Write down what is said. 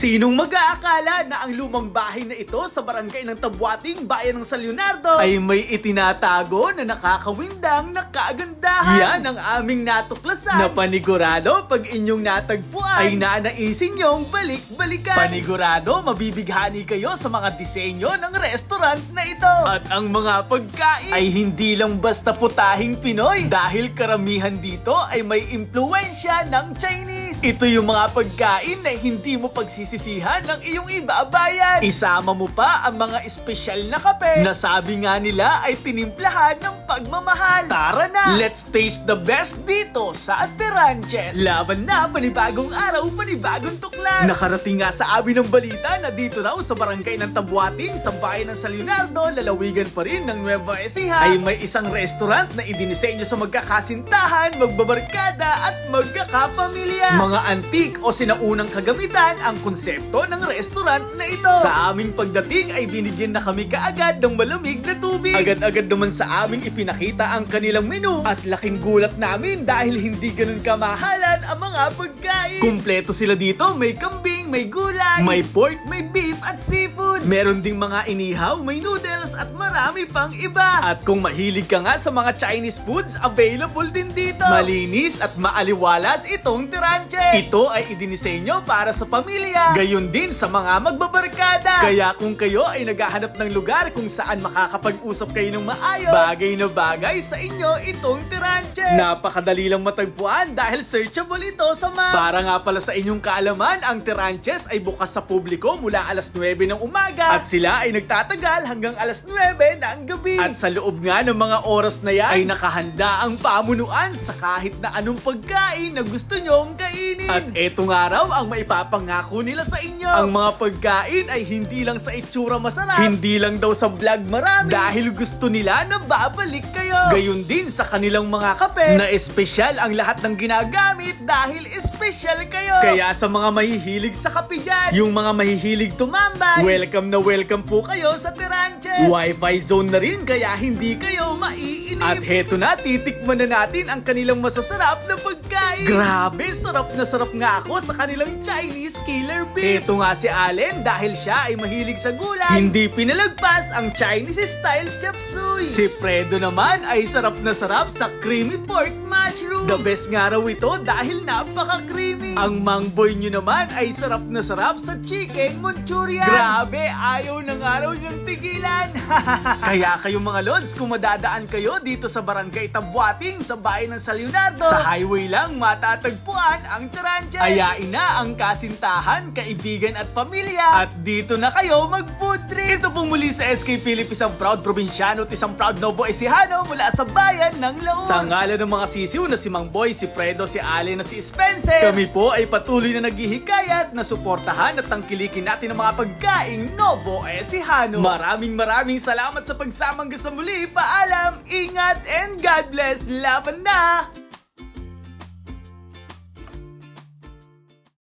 Sinong mag-aakala na ang lumang bahay na ito sa barangay ng Tabuating, bayan ng San Leonardo ay may itinatago na nakakawindang na kagandahan. Yan ang aming natuklasan na panigurado pag inyong natagpuan ay nanaisin nyong balik-balikan. Panigurado, mabibighani kayo sa mga disenyo ng restaurant na ito. At ang mga pagkain ay hindi lang basta putahing Pinoy dahil karamihan dito ay may impluensya ng Chinese. Ito yung mga pagkain na hindi mo pagsisisihan ng iyong ibabayan. Isama mo pa ang mga espesyal na kape na sabi nga nila ay tinimplahan ng pagmamahal. Tara na! Let's taste the best dito sa Ateranches. Laban na, panibagong araw, panibagong tuklas. Nakarating nga sa amin ng balita na dito raw sa barangay ng Tabuating sa bayan ng San Leonardo, lalawigan pa rin ng Nueva Ecija, ay may isang restaurant na idinisenyo sa magkakasintahan, magbabarkada at magkakapamilya. Mga antik o sinaunang kagamitan ang konsepto ng restaurant na ito. Sa aming pagdating ay binigyan na kami kaagad ng malamig na tubig. Agad-agad naman sa aming ipinakita ang kanilang menu at laking gulat namin dahil hindi ganun kamahalan ang mga pagkain. Kumpleto sila dito, may kambing, may gulay, may pork, may beef at seafood. Meron ding mga inihaw, may noodles at marami pang iba. At kung mahilig ka nga sa mga Chinese foods, available din dito. Malinis at maaliwalas itong Tiranches. Ito ay idinisenyo para sa pamilya. Gayon din sa mga magbabarkada. Kaya kung kayo ay naghahanap ng lugar kung saan makakapag-usap kayo ng maayos, bagay na bagay sa inyo itong Tiranches. Napakadali lang matagpuan dahil searchable ito sa map. Para nga pala sa inyong kaalaman, ang Tiranches ay bukas sa publiko mula alas 9 ng umaga at sila ay nagtatagal hanggang alas 9 ng gabi. At sa loob nga ng mga oras na yan ay nakahanda ang pamunuan sa kahit na anong pagkain na gusto nyong kainin. At eto nga raw ang maipapangako nila sa inyo. Ang mga pagkain ay hindi lang sa itsura masarap, hindi lang daw sa vlog marami, dahil gusto nila na babalik kayo. Gayon din sa kanilang mga kape na espesyal ang lahat ng ginagamit dahil espesyal kayo. Kaya sa mga mahihilig sa kape dyan, yung mga mahihilig tumambay, welcome na welcome po kayo sa Tiranches. Wi-Fi zone na rin kaya hindi kayo maiinip. At heto na, titikman na natin ang kanilang masasarap na pagkain. Grabe, sarap na sarap nga ako sa kanilang Chinese killer beef. Heto nga si Allen dahil siya ay mahilig sa gulay. Hindi pinalagpas ang Chinese style chop suey. Si Fredo naman ay sarap na sarap sa creamy pork mushroom. The best nga raw ito dahil napaka-creamy. Ang mangboy nyo naman ay sarap na sarap sa chicken manchurian. Grabe, ayaw na nga raw niyang tigilan. Kaya kayo mga lods, kung madadaan kayo dito sa barangay Tabuating sa bayan ng San Leonardo, sa highway lang matatagpuan ang Taranches. Ayain na ang kasintahan, kaibigan at pamilya. At dito na kayo mag-food trip. Ito po muli sa SK Philippines, isang proud probinsyano at isang proud Novo Ecijano mula sa bayan ng Laon. Sa ngalan ng mga sisiw na si Mang Boy, si Fredo, si Allen at si Spencer, kami po ay patuloy na naghihikayat na suportahan at tangkilikin natin ang mga pagkaing Novo Ecijano. Maraming maraming salamat sa pagsamang sa muli. Paalam, ingat, and God bless. Laban na!